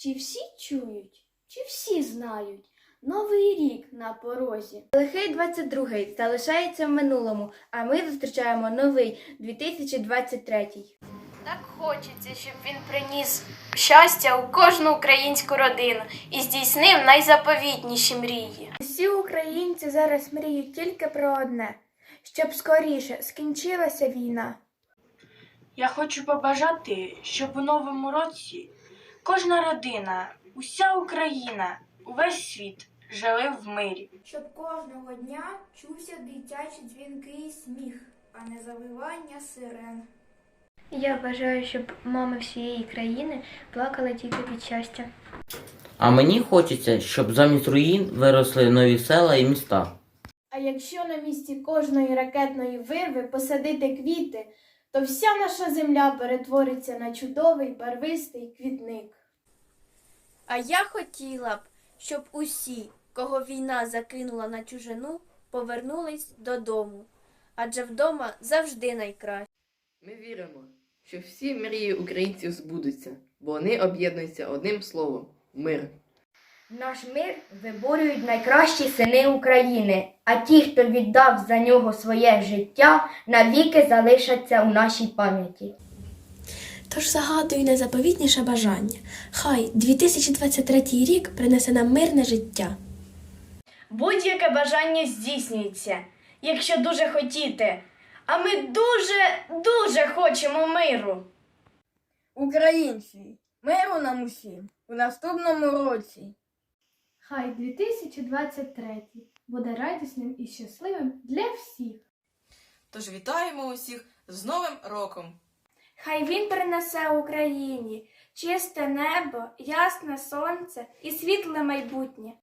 Чи всі чують, чи всі знають? Новий рік на порозі. Лихий 22-й залишається в минулому, а ми зустрічаємо новий 2023-й. Так хочеться, щоб він приніс щастя у кожну українську родину і здійснив найзаповітніші мрії. Усі українці зараз мріють тільки про одне, щоб скоріше скінчилася війна. Я хочу побажати, щоб у новому році кожна родина, уся Україна, увесь світ жили в мирі. Щоб кожного дня чувся дитячі дзвінки і сміх, а не завивання сирен. Я бажаю, щоб мами всієї країни плакали тільки від щастя. А мені хочеться, щоб замість руїн виросли нові села і міста. А якщо на місці кожної ракетної вирви посадити квіти, то вся наша земля перетвориться на чудовий барвистий квітник. А я хотіла б, щоб усі, кого війна закинула на чужину, повернулись додому. Адже вдома завжди найкраще. Ми віримо, що всі мрії українців збудуться, бо вони об'єднуються одним словом мир. Наш мир виборюють найкращі сини України, а ті, хто віддав за нього своє життя, навіки залишаться у нашій пам'яті. Тож загадую найзаповітніше бажання. Хай 2023 рік принесе нам мирне життя. Будь-яке бажання здійснюється, якщо дуже хотіти. А ми дуже, дуже хочемо миру. Українці, миру нам усім у наступному році. Хай 2023 буде радісним і щасливим для всіх. Тож вітаємо усіх з Новим роком! Хай він принесе Україні чисте небо, ясне сонце і світле майбутнє.